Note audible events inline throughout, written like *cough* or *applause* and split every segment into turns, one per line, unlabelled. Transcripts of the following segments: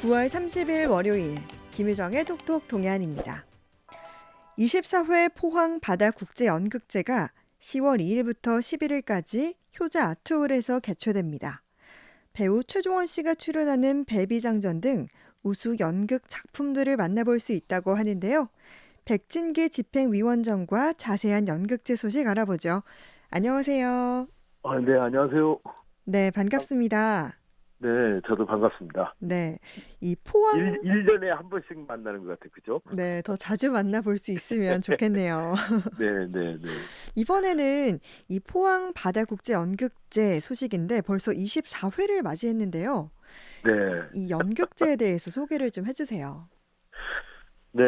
9월 30일 월요일 김유정의 톡톡 동해안입니다. 24회 포항 바다 국제 연극제가 10월 2일부터 11일까지 효자 아트홀에서 개최됩니다. 배우 최종원 씨가 출연하는 벨비장전 등 우수 연극 작품들을 만나볼 수 있다고 하는데요. 백진기 집행위원장과 자세한 연극제 소식 알아보죠. 안녕하세요.
아, 네, 안녕하세요.
네, 반갑습니다.
네, 저도 반갑습니다.
네, 이 포항
일 1년에 한 번씩 만나는 것 같아요. 그죠?
네, 더 자주 만나볼 수 있으면 좋겠네요. *laughs*
네, 네, 네.
이번에는 이 포항 바다국제 연극제 소식인데 벌써 24회를 맞이했는데요.
네.
이 연극제에 대해서 소개를 좀 해주세요.
네,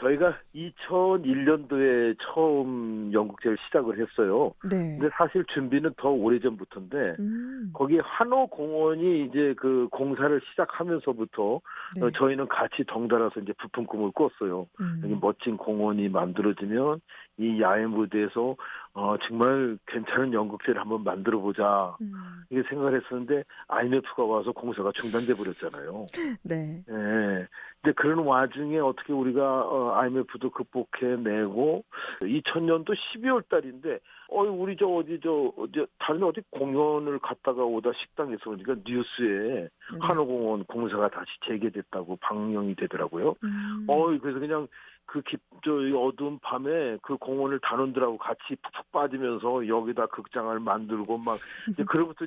저희가 2001년도에 처음 연극제를 시작을 했어요.
네.
근데 사실 준비는 더 오래전부터인데,
음,
거기 한호공원이 이제 그 공사를 시작하면서부터
네.
어, 저희는 같이 덩달아서 이제 부품 꿈을 꿨어요.
음,
여기 멋진 공원이 만들어지면 이 야외 무대에서 어, 정말 괜찮은 연극제를 한번 만들어 보자.
음,
이게 생각을 했었는데 IMF가 와서 공사가 중단돼 버렸잖아요. *laughs*
네.
예. 근데 그런 와중에 어떻게 우리가 어, IMF도 극복해내고 2000년도 12월 달인데 어 우리 저 어디 저 어디 다른 어디 공연을 갔다가 오다 식당에서 보니까 뉴스에
네.
한호공원 공사가 다시 재개됐다고 방영이 되더라고요.
음,
어 그래서 그냥 그 깊, 저 어두운 밤에 그 공원을 단원들하고 같이 푹푹 빠지면서 여기다 극장을 만들고 막 이제 *laughs* 그로부터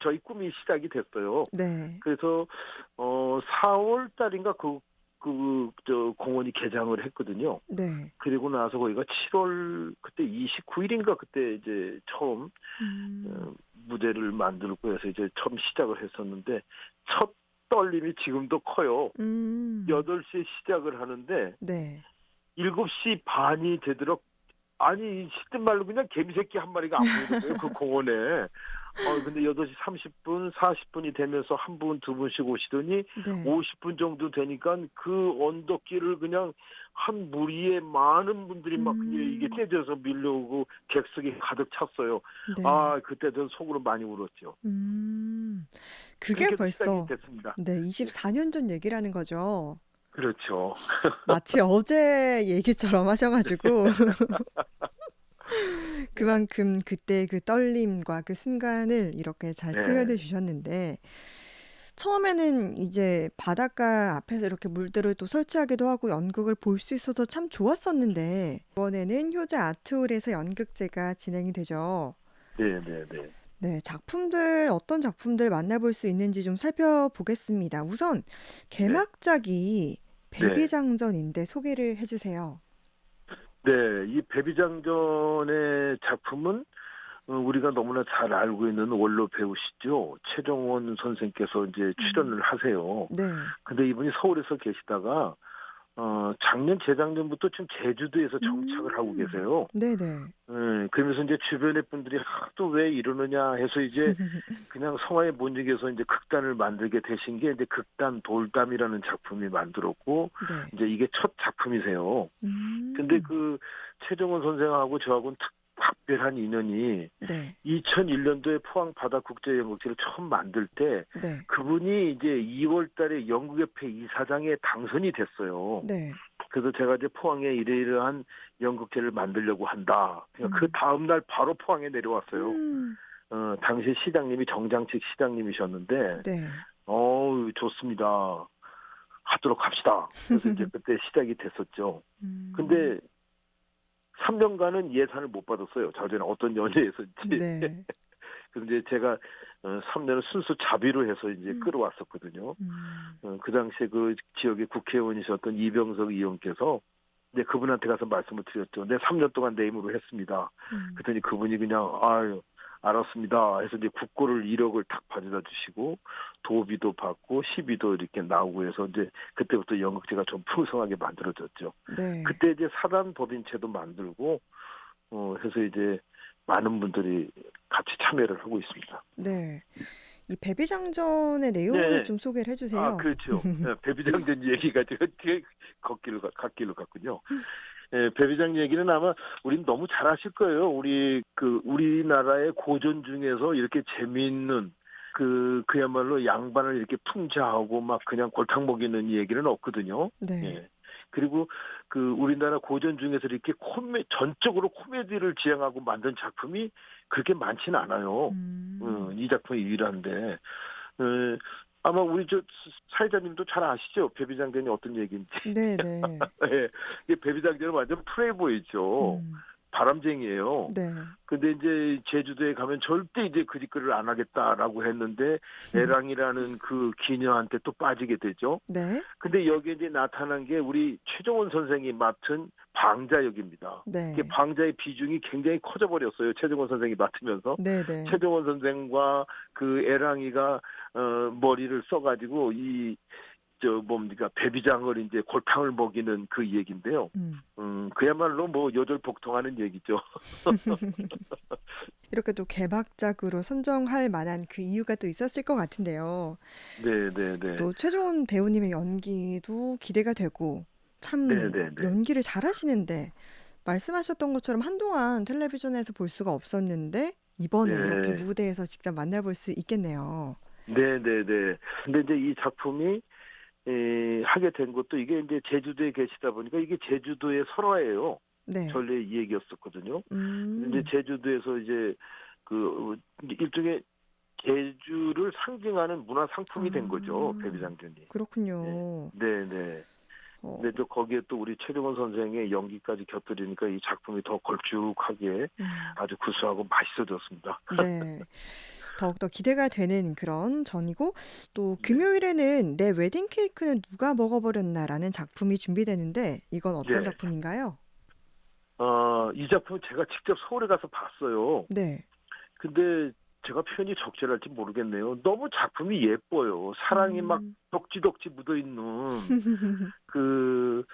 저희 꿈이 시작이 됐어요.
네.
그래서 어 4월 달인가 그 그 저 공원이 개장을 했거든요.
네.
그리고 나서 거기가 7월 그때 29일인가 그때 이제 처음
음,
어, 무대를 만들고 해서 이제 처음 시작을 했었는데 첫 떨림이 지금도 커요.
음,
8시에 시작을 하는데
네.
7시 반이 되도록 아니 시든 말로 그냥 개미새끼 한 마리가 안 보이는 거예요 그 공원에 어 근데 8시 30분 40분이 되면서 한 분 두 분씩 오시더니
네.
50분 정도 되니까 그 언덕길을 그냥 한 무리의 많은 분들이 막
음.
이게 떼져서 밀려오고 객석이 가득 찼어요
네.
아 그때 저 속으로 많이 울었죠
음, 그게 벌써
됐습니다
네, 24년 전 얘기라는 거죠.
그렇죠
마치 어제 얘기처럼 하셔가지고 *laughs* 그만큼 그때 그 떨림과 그 순간을 이렇게 잘
네.
표현해 주셨는데 처음에는 이제 바닷가 앞에서 이렇게 물들을 또 설치하기도 하고 연극을 볼 수 있어서 참 좋았었는데 이번에는 효자 아트홀에서 연극제가 진행이 되죠.
네 네 네
네, 작품들 어떤 작품들 만나볼 수 있는지 좀 살펴보겠습니다. 우선 개막작이 베비장전인데 소개를 해주세요.
네, 이 베비장전의 작품은 어, 우리가 너무나 잘 알고 있는 원로 배우시죠. 최정원 선생께서 이제 출연을 하세요.
네,
근데 이분이 서울에서 계시다가 어, 작년 재작년부터 지금 제주도에서 정착을 하고
음.
계세요.
네, 네.
예, 그러면서 이제 주변의 분들이 하도 왜 이러느냐 해서 이제 *laughs* 그냥 성화에 못 이겨서 이제 극단을 만들게 되신 게 이제 극단 돌담이라는 작품이 만들었고
네.
이제 이게 첫 작품이세요.
음,
근데 그 최정원 선생하고 저하고는 특, 특별한 인연이
네,
2001년도에 포항 바다 국제 연극제를 처음 만들 때
네,
그분이 이제 2월 달에 연극협회 이사장에 당선이 됐어요.
네.
그래서 제가 이제 포항에 이러이러한 연극제를 만들려고 한다. 그러니까
음.
그 다음 날 바로 포항에 내려왔어요.
음,
어, 당시 시장님이 정장식 시장님이셨는데
네.
어우 좋습니다. 하도록 합시다. 그래서 이제 *laughs* 그때 시작이 됐었죠.
음,
근데 3년간은 예산을 못 받았어요. 자전에 어떤 연예에서인지.
네. *laughs*
이제 제가 어, 3년을 순수 자비로 해서 이제
음.
끌어왔었거든요.
음,
어, 그 당시에 그 지역의 국회의원이셨던 이병석 의원께서 이제 그분한테 가서 말씀을 드렸죠. 내 3년 동안 내 힘으로 했습니다.
음,
그랬더니 그분이 그냥 아유 알았습니다. 해서 이제 국고를 1억을 탁 가져다 주시고 도비도 받고 시비도 이렇게 나오고 해서 이제 그때부터 연극제가 좀 풍성하게 만들어졌죠.
네.
그때 이제 사단 법인체도 만들고 어 해서 이제 많은 분들이 같이 참여를 하고 있습니다.
네. 이 베비장전의 내용을
네.
좀 소개를 해주세요.
아 그렇죠. *laughs* 네, 배비장전 얘기가 되게 *laughs* 걷기로 갓길로 갔군요. 예, 배 비장 얘기는 아마 우린 너무 잘 아실 거예요. 우리 그 우리나라의 고전 중에서 이렇게 재미있는 그 그야말로 양반을 이렇게 풍자하고 막 그냥 골탕 먹이는 얘기는 없거든요.
네.
예. 그리고 그 우리나라 고전 중에서 이렇게 코메 전적으로 코미디를 지향하고 만든 작품이 그렇게 많지는 않아요.
음.
어, 이 작품이 유일한데 어, 아마 우리 저 사회자님도 잘 아시죠? 베비장전이 어떤 얘기인지. *laughs*
네, 네. *laughs*
예, 이 베비장전은 완전 플레이보이죠.
음.
바람쟁이에요.
네.
근데 이제 제주도에 가면 절대 이제 그 짓거리를 안 하겠다라고 했는데 애랑이라는 그 기녀한테 또 빠지게 되죠.
네.
근데 여기에 이제 나타난 게 우리 최종원 선생이 맡은 방자 역입니다.
네.
이게 방자의 비중이 굉장히 커져 버렸어요. 최종원 선생이 맡으면서.
네, 네.
최종원 선생과 그 애랑이가 어 머리를 써가지고 이 저 뭡니까 배비장을 이제 골탕을 먹이는 그 얘기인데요.
음.
음 그야말로 뭐 요절복통하는 얘기죠. *laughs* *laughs*
이렇게 또 개박작으로 선정할 만한 그 이유가 또 있었을 것 같은데요.
네 네 네.
또 최종원 배우님의 연기도 기대가 되고 참
네, 네, 네.
연기를 잘하시는데 말씀하셨던 것처럼 한동안 텔레비전에서 볼 수가 없었는데 이번에
네.
이렇게 무대에서 직접 만나볼 수 있겠네요.
네 네 네. 근데 이제 이 작품이 에, 하게 된 것도 이게 이제 제주도에 계시다 보니까 이게 제주도의 설화예요.
네.
전에 이 얘기였었거든요.
음.
이제 제주도에서 이제 그 일종의 제주를 상징하는 문화 상품이 된 거죠.
아.
배비장전이.
그렇군요.
네네.
어,
근데 또 거기에 또 우리 최종원 선생의 연기까지 곁들이니까 이 작품이 더 걸쭉하게
음.
아주 구수하고 맛있어졌습니다.
네. *laughs* 더욱더 기대가 되는 그런 전이고 또
네.
금요일에는 내 웨딩 케이크는 누가 먹어버렸나라는 작품이 준비되는데 이건 어떤
네.
작품인가요?
어, 이 작품 제가 직접 서울에 가서 봤어요.
네.
근데 제가 표현이 적절할지 모르겠네요. 너무 작품이 예뻐요. 사랑이 막
음.
덕지덕지 묻어 있는 *laughs* 그,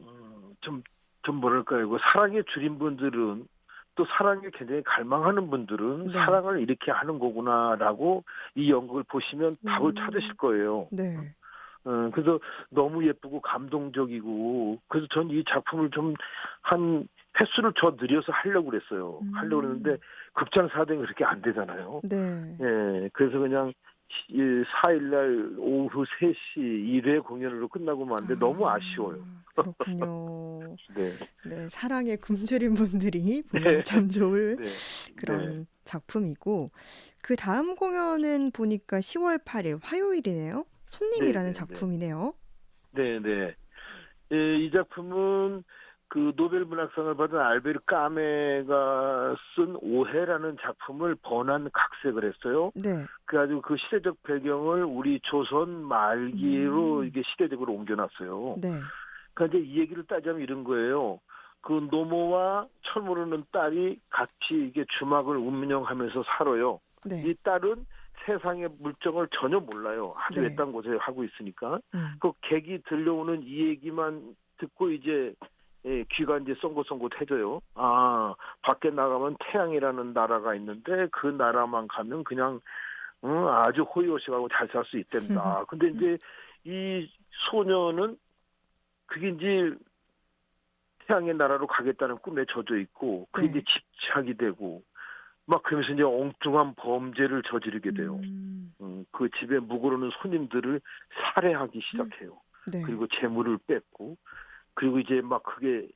음, 좀, 좀 뭐랄까요. 그 사랑에 줄인 분들은 또 사랑에 굉장히 갈망하는 분들은
네.
사랑을 이렇게 하는 거구나라고 이 연극을 보시면 답을
음.
찾으실 거예요.
네.
어, 그래서 너무 예쁘고 감동적이고 그래서 전 이 작품을 좀 한 횟수를 더 늘려서 하려고 그랬어요.
음.
하려고 그랬는데 극장 사정이 그렇게 안 되잖아요.
네.
예, 그래서 그냥 4일날 오후 3시 1회 공연으로 끝나고 마는데 너무
아,
아쉬워요.
그렇군요. *laughs*
네.
네, 사랑에 굶주린 분들이 보면 참 좋을
네.
그런
네.
작품이고 그 다음 공연은 보니까 10월 8일 화요일이네요. 손님이라는
네, 네, 네.
작품이네요.
네, 네. 예, 이 작품은 그 노벨 문학상을 받은 알베르 까메가 쓴 오해라는 작품을 번안 각색을 했어요.
네.
그래가지고 그 시대적 배경을 우리 조선 말기로
음.
이게 시대적으로 옮겨놨어요.
네.
그러니까 이제 이 얘기를 따지면 이런 거예요. 그 노모와 철 모르는 딸이 같이 이게 주막을 운영하면서 살아요.
네.
이 딸은 세상의 물정을 전혀 몰라요. 아주
네.
외딴 곳에 하고 있으니까.
음.
그 객이 들려오는 이 얘기만 듣고 이제 예, 귀가 이제 쫑긋쫑긋해져요. 아 밖에 나가면 태양이라는 나라가 있는데 그 나라만 가면 그냥 음, 아주 호의호식하고 잘 살 수 있댄다. *laughs* 근데 이제 이 소녀는 그게 이제 태양의 나라로 가겠다는 꿈에 젖어 있고 그게
네.
이제 집착이 되고 막 그러면서 이제 엉뚱한 범죄를 저지르게 돼요.
음.
음, 그 집에 묵으로는 손님들을 살해하기 시작해요.
네.
그리고 재물을 뺏고 그리고 이제 막 그게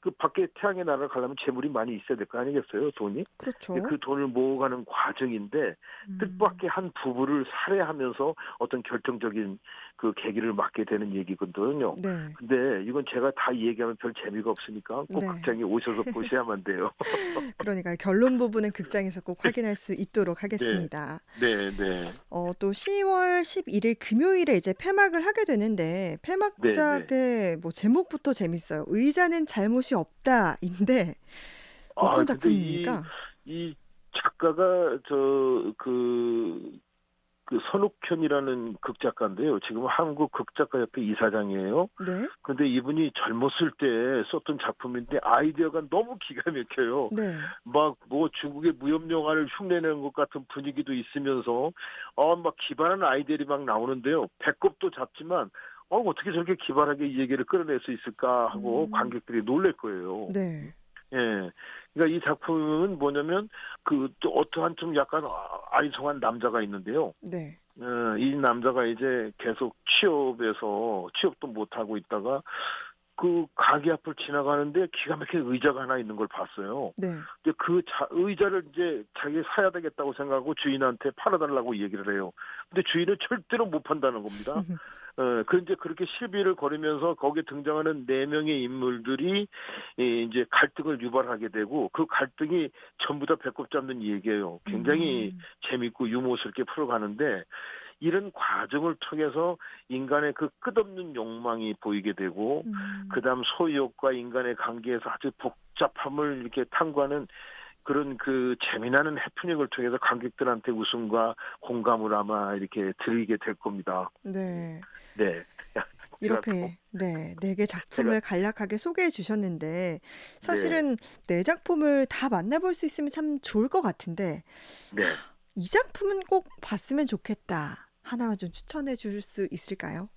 그 밖에 태양의 나라를 가려면 재물이 많이 있어야 될 거 아니겠어요 돈이
그렇죠.
그 돈을 모아가는 과정인데
음.
뜻밖의 한 부부를 살해하면서 어떤 결정적인 그 계기를 맞게 되는 얘기거든요.
네.
근데 이건 제가 다 얘기하면 별 재미가 없으니까 꼭
네.
극장에 오셔서 *laughs* 보셔야만 돼요.
그러니까 결론 부분은 극장에서 꼭 확인할 수 있도록 하겠습니다.
네, 네.
어, 또 10월 11일 금요일에 이제 폐막을 하게 되는데 폐막작의 뭐 제목부터 재밌어요. 의자는 잘못 이 없다인데 어떤
아, 근데 이-
작품입니까?
이 작가가 저그 그 선욱현이라는 극작가인데요. 지금 한국 극작가협회 이사장이에요.
네.
근데 이분이 젊었을 때 썼던 작품인데 아이디어가 너무 기가 막혀요.
네.
막뭐 중국의 무협 영화를 흉내내는 것 같은 분위기도 있으면서 어막 기발한 아이디어들이 막 나오는데요. 배꼽도 잡지만 어 어떻게 저렇게 기발하게 이 얘기를 끌어낼 수 있을까 하고
음.
관객들이 놀랄 거예요.
네.
예. 그러니까 이 작품은 뭐냐면 그 또 어떠한 좀 약간 아- 아리송한 남자가 있는데요.
네.
어, 이 남자가 이제 계속 취업에서 취업도 못 하고 있다가 그 가게 앞을 지나가는데 기가 막힌 의자가 하나 있는 걸 봤어요.
네.
근데 그 자- 의자를 이제 자기 사야 되겠다고 생각하고 주인한테 팔아달라고 얘기를 해요. 근데 주인은 절대로 못 판다는 겁니다. *laughs* 어, 그런데 그렇게 시비를 걸으면서 거기에 등장하는 네 명의 인물들이 예, 이제 갈등을 유발하게 되고 그 갈등이 전부 다 배꼽 잡는 얘기예요. 굉장히
음.
재밌고 유머스럽게 풀어가는데 이런 과정을 통해서 인간의 그 끝없는 욕망이 보이게 되고
음.
그다음 소유욕과 인간의 관계에서 아주 복잡함을 이렇게 탐구하는 그런 그 재미나는 해프닝을 통해서 관객들한테 웃음과 공감을 아마 이렇게 드리게 될 겁니다.
네.
네. *laughs*
이렇게 네, 네 개 작품을 간략하게 소개해 주셨는데 사실은 네 작품을 다 만나볼 수 있으면 참 좋을 것 같은데
네.
이 작품은 꼭 봤으면 좋겠다. 하나만 좀 추천해 줄 수 있을까요?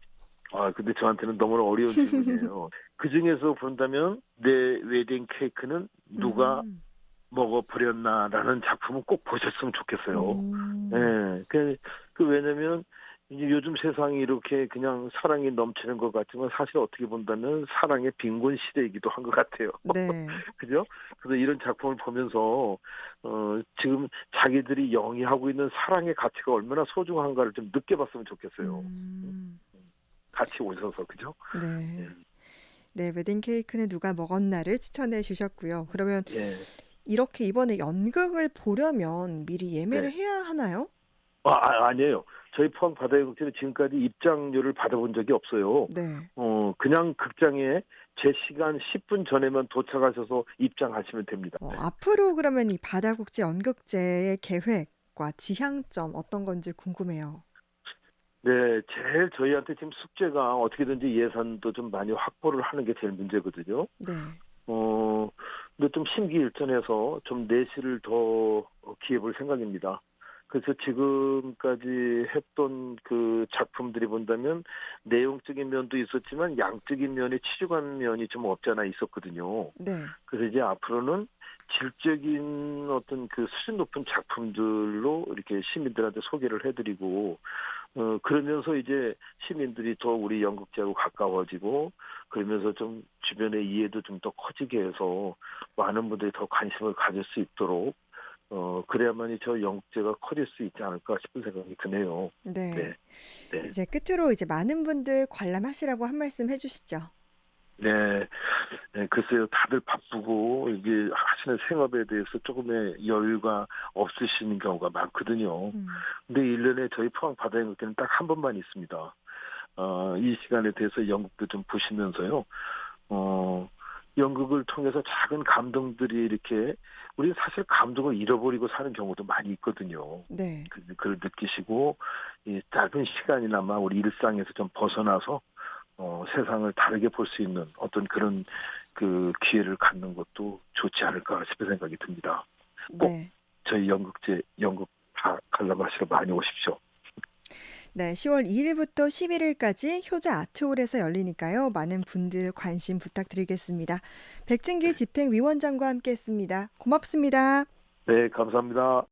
아, 근데 저한테는 너무나 어려운 질문이에요. *laughs* 그 중에서 본다면 내 웨딩 케이크는 누가
음.
먹어버렸나라는 작품은 꼭 보셨으면 좋겠어요.
음.
예, 그, 그 왜냐면 이제 요즘 세상이 이렇게 그냥 사랑이 넘치는 것 같지만 사실 어떻게 본다면 사랑의 빈곤 시대이기도 한 것 같아요. *laughs*
네.
그죠? 그래서 이런 작품을 보면서 어 지금 자기들이 영위하고 있는 사랑의 가치가 얼마나 소중한가를 좀 느껴봤으면 좋겠어요.
음.
같이 오셔서 그죠?
네. 네, 웨딩 케이크는 누가 먹었나를 추천해 주셨고요. 그러면
예.
이렇게 이번에 연극을 보려면 미리 예매를
네.
해야 하나요?
아, 아 아니에요. 저희 포항 바다의 극장은 지금까지 입장료를 받아본 적이 없어요.
네.
어 그냥 극장에 제 시간 10분 전에만 도착하셔서 입장하시면 됩니다.
어, 앞으로 그러면 이 바다국제 연극제의 계획과 지향점 어떤 건지 궁금해요.
네, 제일 저희한테 지금 숙제가 어떻게든지 예산도 좀 많이 확보를 하는 게 제일 문제거든요.
네.
어, 근데 좀 심기일전해서 좀 내실을 더 기획을 생각입니다. 그래서 지금까지 했던 그 작품들이 본다면 내용적인 면도 있었지만 양적인 면에 치중한 면이 좀 없지 않아 있었거든요.
네.
그래서 이제 앞으로는 질적인 어떤 그 수준 높은 작품들로 이렇게 시민들한테 소개를 해드리고 어 그러면서 이제 시민들이 더 우리 연극제하고 가까워지고 그러면서 좀 주변의 이해도 좀 더 커지게 해서 많은 분들이 더 관심을 가질 수 있도록 어 그래야만이 저 연극제가 커질 수 있지 않을까 싶은 생각이 드네요.
네.
네. 네.
이제 끝으로 이제 많은 분들 관람하시라고 한 말씀 해주시죠.
네, 네, 글쎄요, 다들 바쁘고, 이게 하시는 생업에 대해서 조금의 여유가 없으시는 경우가 많거든요.
음.
근데 1년에 저희 포항 바다의 극장은 딱한 번만 있습니다. 어, 이 시간에 대해서 연극도 좀 보시면서요, 어, 연극을 통해서 작은 감동들이 이렇게, 우리는 사실 감동을 잃어버리고 사는 경우도 많이 있거든요.
네.
그- 그걸 느끼시고, 이 짧은 시간이나마 우리 일상에서 좀 벗어나서, 어, 세상을 다르게 볼 수 있는 어떤 그런 그 기회를 갖는 것도 좋지 않을까 싶은 생각이 듭니다. 꼭.
네.
저희 연극제, 연극 다 관람하시러 많이 오십시오.
네, 10월 2일부터 11일까지 효자 아트홀에서 열리니까요. 많은 분들 관심 부탁드리겠습니다. 백진기 집행위원장과 함께했습니다. 고맙습니다.
네, 감사합니다.